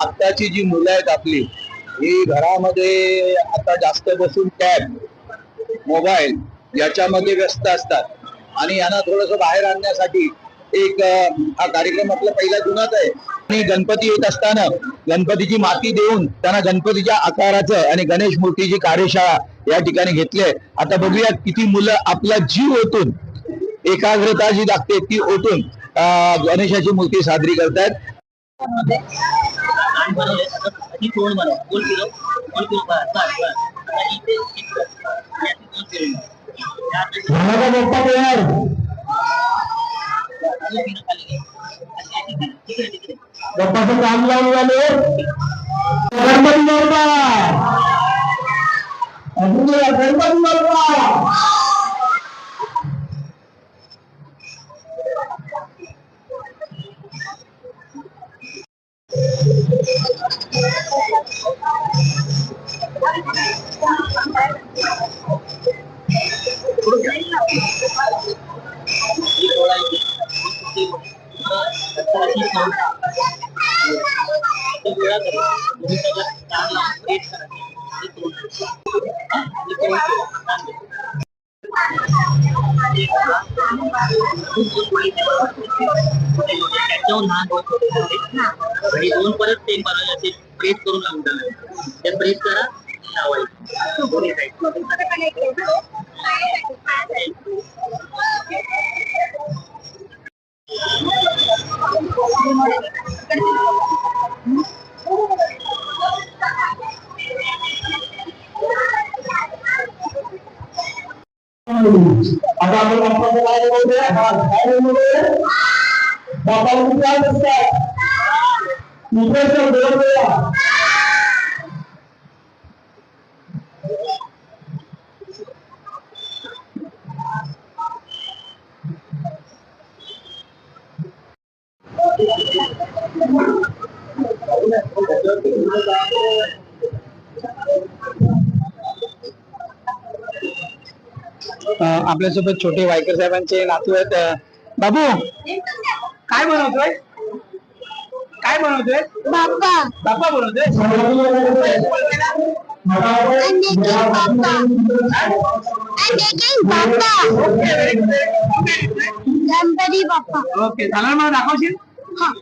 आत्ताची जी मुलं आहेत आपली ही घरामध्ये आता जास्त बसून टॅब मोबाईल याच्यामध्ये व्यस्त असतात. आणि यांना थोडस बाहेर आणण्यासाठी एक हा कार्यक्रम आपला पहिला जुनाच आहे. आणि गणपती येत असताना गणपतीची माती देऊन त्यांना गणपतीच्या आकाराचं आणि गणेश मूर्तीची कार्यशाळा या ठिकाणी घेतली आहे. आता बघूया किती मुलं आपला जीव ओतून एकाग्रता जी लागते ती ओतून अं, गणेशाची मूर्ती साजरी करतायत. आणि गप्पाचं काम लावून झाले गणपती बाप्पा. गणपती त्याच्यावर लहान दोन छोटे आणि दोन परत सेम बनवले असे प्रेस करून लावून टाकायचे. ते प्रेस करा लावायचं दोन्ही side. आता आपण बाप्पाचं काय बनवतोय? हा, काय बनवतोय? बाप्पाला किती हात असतात? इकडचं दोन वेळा. आपल्यासोबत छोटे वायकर साहेबांचे नातू आहेत बाबू काय बनवतोय? काय बनवतोय? बाप्पा बाप्पा बनवतोय? गणपती बाप्पा. ओके झालं मला दाखवशील? हा.